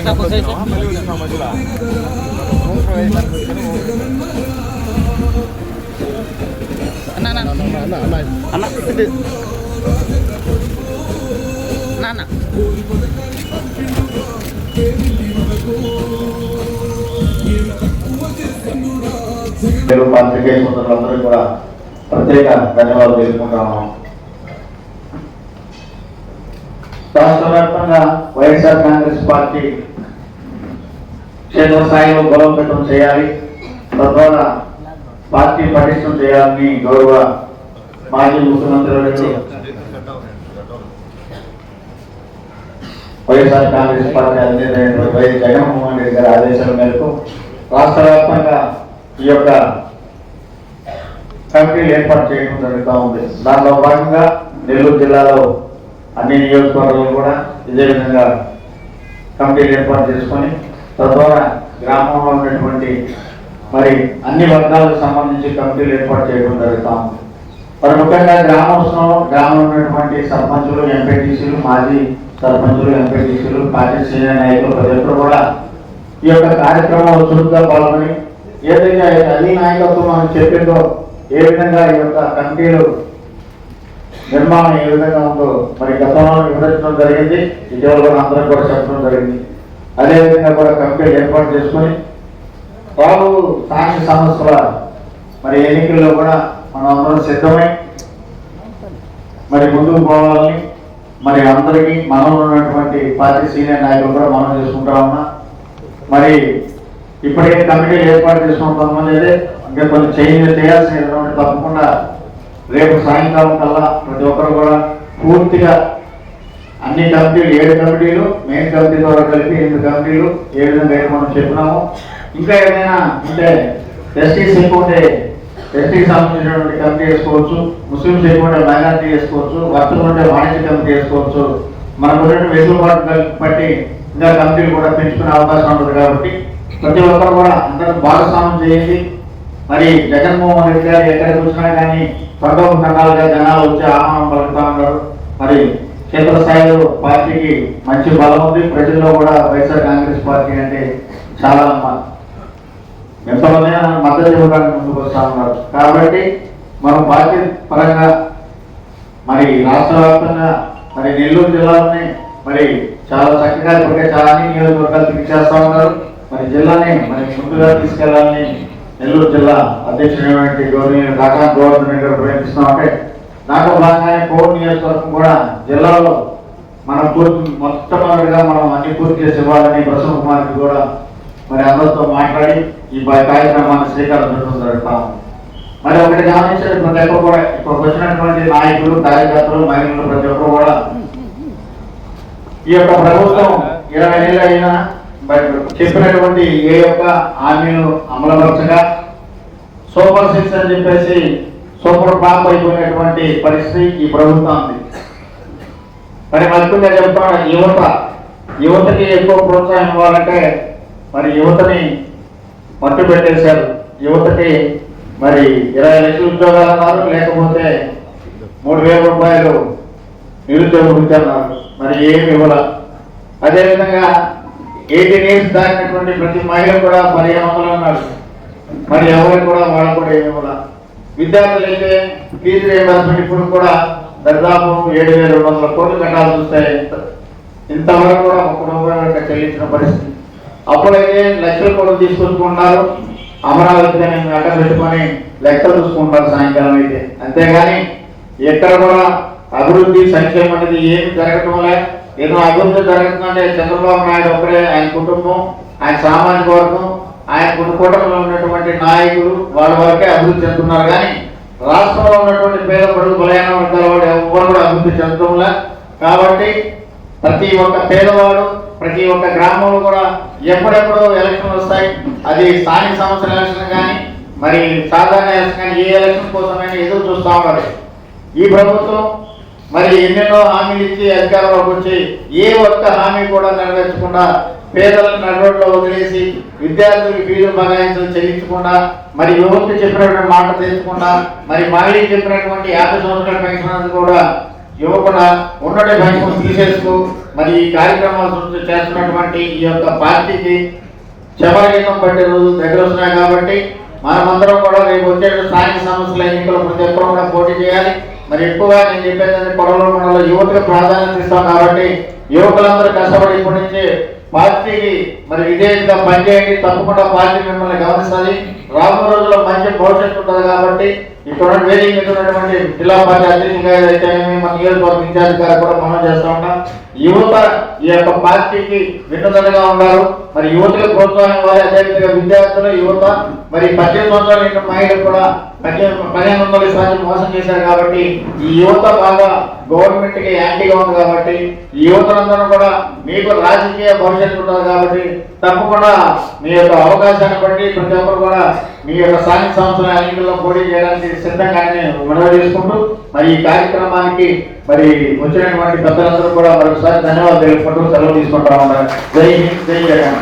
Masa po sa'yo? Anak, anak. Anak. Anak, anak. Telugu పాత్రికేయ సోదరులందరూ కూడా ప్రత్యేక ధన్యవాదాలు తెలుపుకుంటాము రాష్ట్ర వ్యాప్తంగా వైఎస్ఆర్ కాంగ్రెస్ పార్టీ క్షేత్రస్థాయిలో బలోపేతం చేయాలి. తద్వారా పార్టీ పటిష్టం చేయాలని గౌరవ మాజీ ముఖ్యమంత్రి వైఎస్ఆర్ కాంగ్రెస్ పార్టీ అధినేత వై జగన్మోహన్ రెడ్డి గారి ఆదేశాల మేరకు రాష్ట్ర వ్యాప్తంగా ఈ యొక్క కమిటీలు ఏర్పాటు చేయడం జరుగుతూ ఉంది. దానిలో భాగంగా నెల్లూరు జిల్లాలో అన్ని నియోజకవర్గాలు కూడా ఇదే విధంగా కమిటీలు ఏర్పాటు చేసుకొని తద్వారా గ్రామంలో ఉన్నటువంటి మరి అన్ని వర్గాలకు సంబంధించి కమిటీలు ఏర్పాటు చేయడం జరుగుతూ ఉంది. మరి ముఖ్యంగా గ్రామోత్సవం గ్రామంలో ఉన్నటువంటి సర్పంచులు ఎంపీటీసీలు మాజీ సర్పంచులు ఎంపీటీసీలు పార్టీ సీనియర్ నాయకులు ప్రతి ఒక్కరు కూడా ఈ యొక్క కార్యక్రమంలో చురుగ్గా పాల్గొని ఏదైతే అన్ని నాయకత్వం మనం చెప్పిందో ఏ విధంగా ఈ యొక్క కమిటీలు నిర్మాణం ఏ విధంగా ఉందో మరి గతంలో వివరించడం జరిగింది ఇటీవల కూడా అందరం కూడా చెప్పడం జరిగింది. అదేవిధంగా కూడా కమిటీ ఏర్పాటు చేసుకొని బాబు స్థానిక సంస్థల మరి ఎన్నికల్లో కూడా మనం అందరం సిద్ధమై మరి ముందుకు పోవాలని మరి అందరికీ మనం ఉన్నటువంటి పార్టీ సీనియర్ నాయకులు కూడా మనం చేసుకుంటా ఉన్నా. మరి ఇప్పటికే కమిటీలు ఏర్పాటు చేసుకుంటాం అనేది ఇంకా కొన్ని చేంజ్ చేయాల్సినటువంటి తప్పకుండా రేపు సాయంకాలం కల్లా ప్రతి ఒక్కరు కూడా పూర్తిగా అన్ని కమిటీలు ఏడు కమిటీలు మెయిన్ కమిటీ ద్వారా కలిపి ఎనిమిది కమిటీలు ఏ విధంగా అయితే మనం చెప్పినాము ఇంకా ఏదైనా అంటే ఎస్టీస్ ఎక్కువ ఉంటే ఎస్టీకి సంబంధించినటువంటి కమిటీ వేసుకోవచ్చు ముస్లింస్ ఎక్కువ ఉంటే మైనార్టీ వేసుకోవచ్చు వర్తలు ఉంటే వాణిజ్య కమిటీ వేసుకోవచ్చు. మనకు ఉన్నటువంటి వెసులుబాటు కలిపి బట్టి ఇంకా కమిటీలు కూడా పెంచుకునే అవకాశం ఉంటుంది కాబట్టి ప్రతి ఒక్కరు కూడా అందరూ భాగస్వామ్యం చేయండి. మరి జగన్మోహన్ రెడ్డి గారు ఎక్కడికి వచ్చినా కానీ పండుగ ఖండాలుగా జనాలు వచ్చి ఆహ్వానం పలుకుతా ఉన్నారు. మరి క్షేత్రస్థాయిలో పార్టీకి మంచి బలం ఉంది. ప్రజల్లో కూడా వైఎస్ఆర్ కాంగ్రెస్ పార్టీ అంటే చాలా ఎంతమంది మద్దతు ఇవ్వడానికి ముందుకు వస్తా ఉన్నారు. కాబట్టి మనం పార్టీ పరంగా మరి రాష్ట్ర వ్యాప్తంగా మరి నెల్లూరు జిల్లాలోనే మరి చాలా చక్కగా ఇప్పటికే చాలా నియోజకవర్గాలు తిరిగి ఉన్నారు. మరి జిల్లాని మరి ముందుగా తీసుకెళ్ళాలని నెల్లూరు జిల్లా అధ్యక్షుడైనటువంటి గౌరవనీయులు కాకా గవర్నమెంట్ గారు ప్రయత్నిస్తున్నామంటే దాంట్లో భాగంగానే కోడ్ నియోజకవర్గం కూడా జిల్లాలో మనం పూర్తి మొట్టమొదటిగా మనం అన్ని పూర్తి చేసి ఇవ్వాలని ప్రసన్న కుమార్కి కూడా మరి అందరితో మాట్లాడి ఈ కార్యక్రమాన్ని శ్రీకారం చుట్టడం జరుగుతాము మరి ఒకటి గమనించండి ప్రతి ఒక్కరు కూడా ఇక్కడికి వచ్చినటువంటి నాయకులు కార్యకర్తలు మహిళలు ప్రతి ఒక్కరు కూడా ఈ యొక్క ప్రభుత్వం ఇరవై ఏళ్ళు అయినా చెప్పినటువంటి ఏ యొక్క హామీలు అమలుపరచగా సూపర్ సిక్స్ అని చెప్పేసి సూపర్ ఫ్లాప్ అయిపోయినటువంటి పరిస్థితి ఈ ప్రభుత్వం ఉంది. మరి మధ్యగా చెప్తాను యువత. యువతకి ఎక్కువ ప్రోత్సాహం ఇవ్వాలంటే మరి యువతని మట్టు పెట్టేశారు. యువతకి మరి ఇరవై లక్షల ఉద్యోగాలు అన్నారు లేకపోతే మూడు వేల రూపాయలు నిరుద్యోగ వృత్తి మరి ఏమి ఇవ్వాల? అదేవిధంగా ఎయిటీన్ ఇయర్స్ దాటినటువంటి ప్రతి మహిళ కూడా మరి వందలు ఉన్నారు మరి ఎవరు కూడా వాళ్ళు కూడా ఏమి విద్యార్థులు అయితే ఫీజు రియంబర్స్మెంట్ ఇప్పుడు కూడా దాదాపు ఏడు వేల రెండు వందల కోట్లు కట్టాల్సి వస్తాయి ఇంతవరకు కూడా ఒక కుటుంబం చెల్లించిన పరిస్థితి. అప్పుడైతే లక్షల కోట్లు తీసుకొచ్చుకుంటున్నారు. అమరావతి అని అడ్డం పెట్టుకొని లెక్కలు చూసుకుంటారు సాయంకాలం అయితే. అంతేగాని ఎక్కడ కూడా అభివృద్ధి సంక్షేమం అనేది ఏమి జరగటం లేదు ఏదో అభివృద్ధి జరుగుతుందంటే చంద్రబాబు నాయుడు ఒకరే ఆయన కుటుంబం ఆయన సామాజిక వర్గం ఆయన కొన్ని కూటమిలో ఉన్నటువంటి నాయకులు వాళ్ళ వరకే అభివృద్ధి చెందుతున్నారు. కానీ రాష్ట్రంలో ఉన్నటువంటి పేద ప్రజలు బలైన వర్గాల వాడు ఎవరు కూడా అభివృద్ధి చెందడంలే కాబట్టి ప్రతి ఒక్క పేదవాడు ప్రతి ఒక్క గ్రామంలో కూడా ఎప్పుడెప్పుడు ఎలక్షన్లు వస్తాయి. అది స్థానిక సంస్థల ఎలక్షన్ కానీ మరి సాధారణ ఎలక్షన్ కానీ ఏ ఎలక్షన్ కోసమైనా ఎదురు చూస్తూ ఉన్నారు. ఈ ప్రభుత్వం మరి ఎన్నెన్నో హామీలు ఇచ్చి అధికారంలోకి వచ్చి ఏ ఒక్క హామీ కూడా నెరవేర్చకుండా పేదలను నడవడిలో వదిలేసి విద్యార్థులకు ఫీజు బగాయించలు చెల్లించకుండా మరి యువతకు చెప్పినటువంటి మాట తెచ్చకుండా మరి మళ్ళీ చెప్పినటువంటి యాభై సంవత్సరాల పెన్షన్ కూడా యువకుడ ఉన్నటి పెన్షన్ తీసేస్తూ మరి ఈ కార్యక్రమాలు చేస్తున్నటువంటి ఈ యొక్క పార్టీకి శబరగీతం పట్టే రోజు దగ్గర వస్తున్నాయి కాబట్టి మనమందరం కూడా రేపు వచ్చే స్థానిక సంస్థల ఎన్నికలు ప్రతి ఒక్కరు కూడా పోటీ చేయాలి మరి ఎక్కువగా నేను చెప్పేది కొడవల మండలంలో యువతకు ప్రాధాన్యత ఇస్తాం కాబట్టి యువకులందరూ కష్టపడి ఇప్పటి నుంచి పార్టీకి మరి విధేయంగా పనిచేయండి తప్పకుండా పార్టీ మిమ్మల్ని గమనిస్తుంది రాబో రోజుల్లో మంచి భవిష్యత్తు ఉంటుంది కాబట్టి ఇక్కడ వేదిక మీద ఉన్నటువంటి జిల్లా పార్టీ అధ్యక్షులు అయితే మన నియోజకవర్గ ఇన్ఛార్జ్ గారు కూడా మనం చేస్తూ ఉంటాం యువత ఈ యొక్క పార్టీకి విన్నదండగా ఉన్నారు. మరి యువతకు ప్రోత్సాహం ఇవ్వాలి అదేవిధంగా విద్యార్థులు యువత మరి పద్దెనిమిది వందల నిండిన మహిళలు కూడా పద్దెనిమిది పదిహేను వందల సంవత్సరం మోసం చేశారు కాబట్టి ఈ యువత బాగా గవర్నమెంట్కి యాంటీగా ఉంది కాబట్టి ఈ యువతలందరూ కూడా మీకు రాజకీయ భవిష్యత్తు ఉంటుంది కాబట్టి తప్పకుండా మీ యొక్క అవకాశాన్ని బట్టి ప్రతి ఒక్కరు కూడా మీ యొక్క స్థానిక సంస్థల ఎన్నికల్లో పోటీ చేయడానికి సిద్ధంగానే మనవి చేసుకుంటూ మరి ఈ కార్యక్రమానికి మరి వచ్చినటువంటి పెద్దలందరూ కూడా మరొకసారి ధన్యవాదాలు తెలుపుకుంటూ సెలవు తీసుకుంటా ఉన్నారు. జై హింద్ జై జగన్